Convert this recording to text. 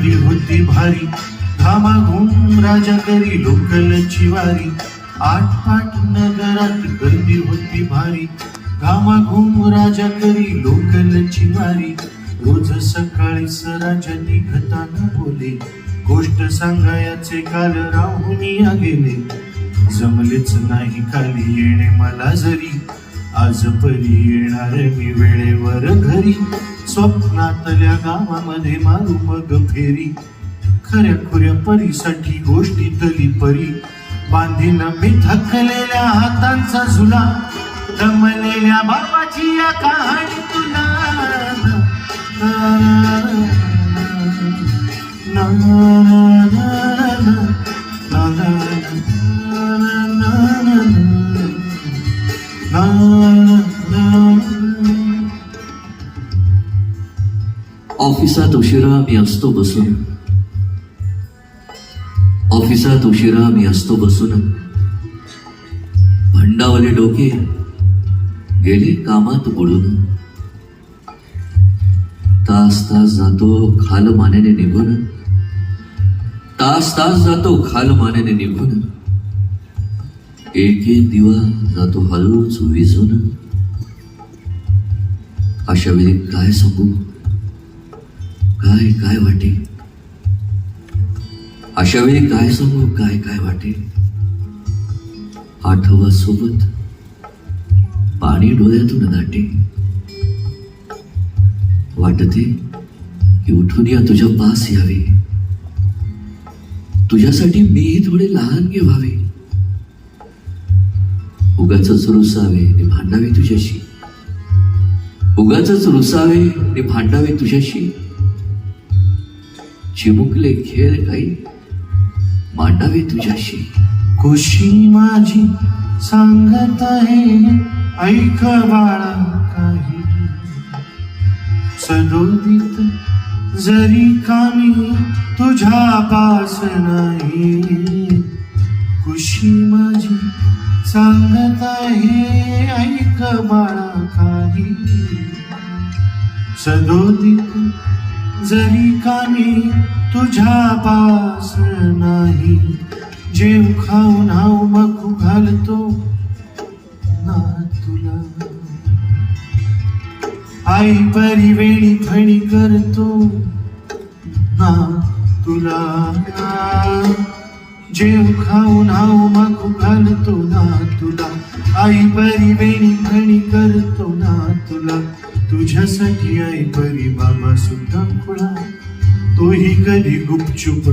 गर्दी होती भारी. घामाघूम राजा करी लोकलची वारी आठ आठपाठ नगरात गर्दी होती भारी. घामाघूम राजा करी लोकलची वारी रोज सकाळी सराजा निघताना बोले गोष्ट सांगायचे काल राहुनी आलेले. जमलेच नाही खाली येणे मला जरी. आज परी येणार मी वेळेवर घरी. स्वप्नातल्या गावामध्ये मारू मग फेरी खऱ्या खुऱ्या परीसाठी गोष्टीतली परी बांधीन मी थकलेल्या हातांचा झुला दमलेल्या बाबाची या कहाणी तुला ना, ना, ना, ना, ना, ऑफिसात उशिरा मी असतो बसून ऑफिसात उशिरा मी असतो बसून भंडावले डोके गेले कामात बुडून तास तास जातो खाल मानेने निघून तास तास जातो खाल मानेने निघून एक एक दिवा जातो हळूच विझून अशा वेळी काय सांगू काय काय वाटे अशा वेळी काय सांगू काय काय वाटे आठवा सोबत पाणी डोळ्यातून दाटे वाटते की उठून या तुझ्या पास यावे. तुझ्यासाठी मीही थोडे लहान घेवावे. उगाच रुसावे आणि भांडावे तुझ्याशी. उगाच रुसावे आणि भांडावे तुझ्याशी. चिमुकले खेळ काही मांडावे तुझ्याशी. कुशी माझी सांगत आहे ऐक बाळा काही. सदोदित जरी कामी तुझ्या पास नाही. कुशी माझी सांगत आहे ऐक बाळा काही. सदोदित जरी कामी तुझ्या पास नाही जेव खाऊन हाव मखू घालतो ना तुला. आई परी वेणी फणी करतो ना तुला. जेव खाऊन हाव मखू घालतो ना तुला. आई परी वेणी फणी करतो ना तुला. तुझ्यासाठी आई परी बाबा सुद्धा खुळा. तोही कधी गुपचूप